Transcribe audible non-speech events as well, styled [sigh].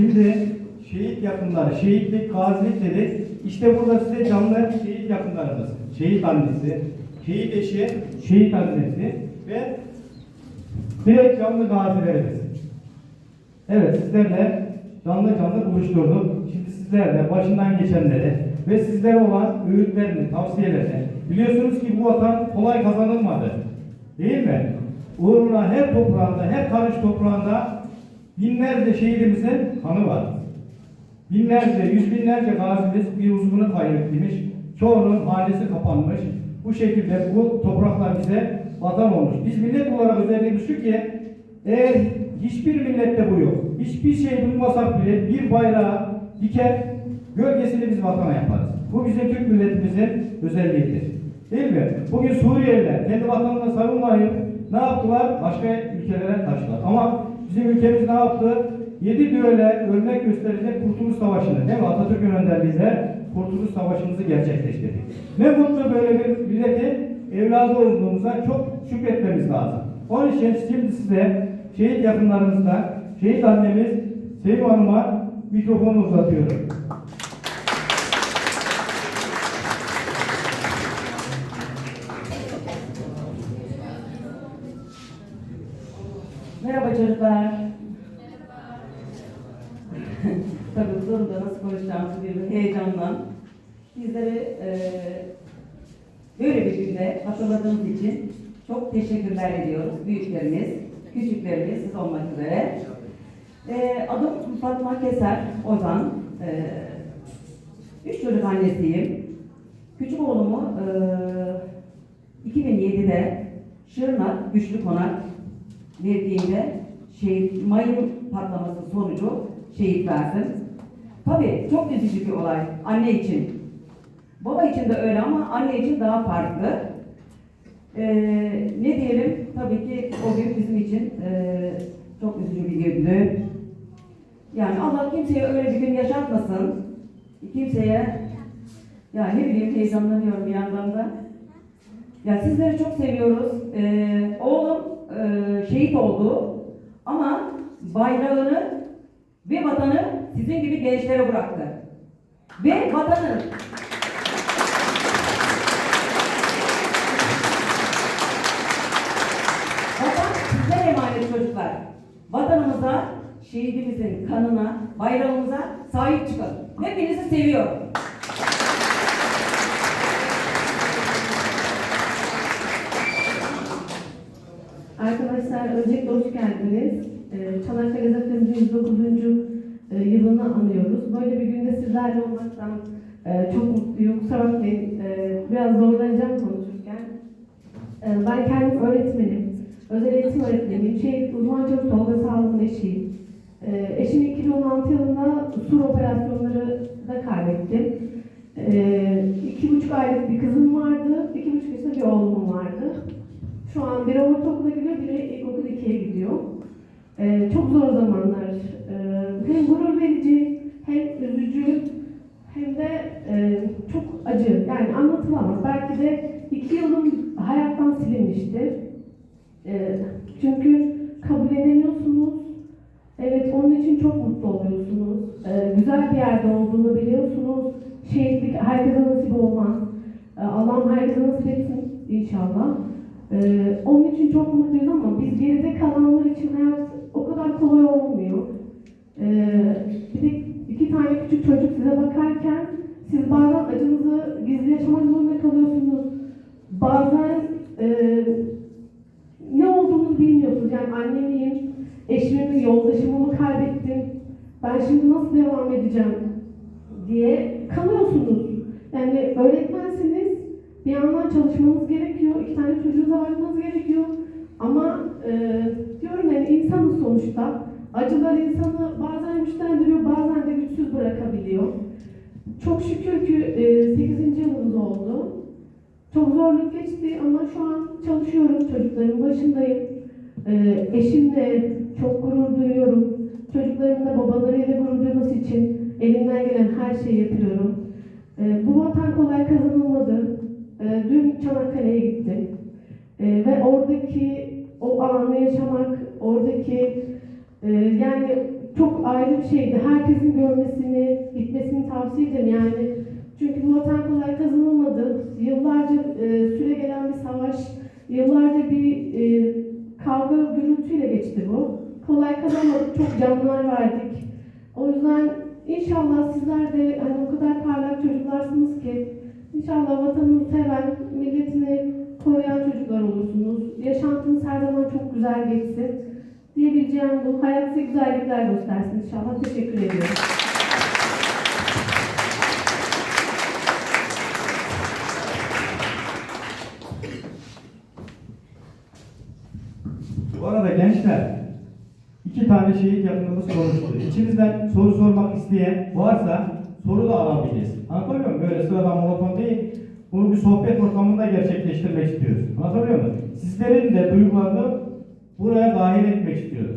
Şimdi şehit yakınları, şehitlik, gazilik dedik. İşte burada size canlı şehit yakınlarımız, şehit annesi, şehit eşi, şehit annesi ve direkt canlı gazilerimiz. Evet sizlerle canlı canlı buluşturduk. Şimdi sizlerle başından geçenleri ve sizlere olan öğütlerini, tavsiyelerini biliyorsunuz ki bu vatan kolay kazanılmadı. Değil mi? Uğruna her toprağında, her karış toprağında binlerce şehidimizin kanı var. Binlerce, yüz binlerce gazimiz bir uzvunu kaybetmiş. Çoğunun hanesi kapanmış. Bu şekilde bu topraklar bize vatan olmuş. Biz millet olarak özelliğimiz şu ki eğer hiçbir millette bu yok. Hiçbir şey bulmasak bile bir bayrağı diker, gölgesini biz vatana yaparız. Bu bizim Türk milletimizin özelliğidir. Değil mi? Bugün Suriyeliler kendi vatanını savunmayıp ne yaptılar? Başka ülkelere kaçtılar. Ama bizim ülkemiz ne yaptı? Yedi düğele örnek gösterecek Kurtuluş Savaşı'nı değil mi? Atatürk'ün önderliğiyle Kurtuluş Savaşı'mızı gerçekleştirdik. Ne mutlu böyle bir milleti evladı olduğumuza çok şükretmemiz lazım. Onun için şimdi size şehit yakınlarımızdan şehit annemiz Sevim Hanım'a mikrofonu uzatıyorum. Çocuklar. [laughs] Tabii durumda nasıl konuşacağımızı bir heyecanla. Sizleri eee böyle bir günde hatırladığınız için çok teşekkürler ediyoruz. Büyüklerimiz, küçüklerimiz, siz olmak üzere. Eee adım Fatma Keser Ozan. Eee üç çocuk annesiyim. Küçük oğlumu eee 2007'de Şırnak Güçlü Konak verdiğinde şehit, mayın patlaması sonucu şehit verdim. Tabii çok üzücü bir olay anne için. Baba için de öyle ama anne için daha farklı. Ee, ne diyelim? Tabii ki o gün bizim için ee, çok üzücü bir gündü. Yani Allah kimseye öyle bir gün yaşatmasın. Kimseye ya ne bileyim heyecanlanıyorum bir yandan da. Ya sizleri çok seviyoruz. Ee, oğlum e, şehit oldu ama bayrağını ve vatanı sizin gibi gençlere bıraktı. Ve vatanı Vatan size emanet çocuklar. Vatanımıza, şehidimizin kanına, bayrağımıza sahip çıkın. Hepinizi seviyorum. Arkadaşlar öncelikle hoş geldiniz. Ee, Çanakkale Zaferi'nin 109. e, yılını anıyoruz. Böyle bir günde sizlerle olmaktan e, çok mutluyum. Kusura bakmayın, e, biraz zorlanacağım konuşurken. E, Ben kendim öğretmenim. Özel eğitim öğretmeniyim. Şehit uzman çocuk Tolga Sağlık'ın eşiyim. E, Eşimi 2016 yılında sur operasyonları da kaybettim. E, iki buçuk aylık bir kızım vardı. iki buçuk yaşında bir oğlum vardı. Şu an biri ortaokula gidiyor, biri ilkokul 2'ye gidiyor. Ee, çok zor zamanlar. Ee, hem gurur verici, hem üzücü, hem de e, çok acı. Yani anlatılamaz. Belki de iki yılım hayattan silinmiştir. Ee, çünkü kabullenemiyorsunuz. Evet, onun için çok mutlu oluyorsunuz. Ee, güzel bir yerde olduğunu biliyorsunuz. Şehitlik herkese nasip olmaz. Ee, Allah'ım herkese nasip etsin inşallah. Ee, onun için çok mutluyuz ama biz geride kalanlar için hayat o kadar kolay olmuyor. Ee, bir de iki tane küçük çocuk size bakarken siz bazen acınızı gizli yaşamak zorunda kalıyorsunuz. Bazen e, ne olduğunuzu bilmiyorsunuz. Yani annemiyim, eşimi mi, yoldaşımı mı kaybettim? Ben şimdi nasıl devam edeceğim diye kalıyorsunuz. Yani öğretmensiniz, bir yandan çalışmanız gerekiyor, iki tane çocuğunuza bakmanız gerekiyor. Ama e, diyorum yani insanız sonuçta. Acılar insanı bazen güçlendiriyor, bazen de güçsüz bırakabiliyor. Çok şükür ki e, 8. yılımız oldu. Çok zorluk geçti ama şu an çalışıyorum, çocukların başındayım. E, eşimle çok gurur duyuyorum. Çocuklarımın da babalarıyla gurur duyması için elimden gelen her şeyi yapıyorum. E, bu vatan kolay kazanılmadı. Çanakkale'ye gittim. E, ve oradaki o anı yaşamak, oradaki e, yani çok ayrı bir şeydi. Herkesin görmesini, gitmesini tavsiye ederim yani. Çünkü bu vatan kolay kazanılmadı. Yıllarca e, süre gelen bir savaş, yıllarca bir e, kavga gürültüyle geçti bu. Kolay kazanmadık, çok canlar verdik. O yüzden inşallah sizler de hani o kadar parlak çocuklarsınız ki inşallah vatanını seven, milletini koruyan çocuklar olursunuz. Yaşantınız her zaman çok güzel geçsin. Diyebileceğim bu. Hayat size güzellikler göstersin inşallah. Teşekkür ediyorum. Bu arada gençler, iki tane şehit yakınımız konuştu. İçinizden soru sormak isteyen varsa soru da alabiliriz. Anlatabiliyor muyum? Böyle sıradan monoton değil. Bunu bir sohbet ortamında gerçekleştirmek istiyoruz. Anlatabiliyor muyum? Sizlerin de duygularını buraya dahil etmek istiyoruz.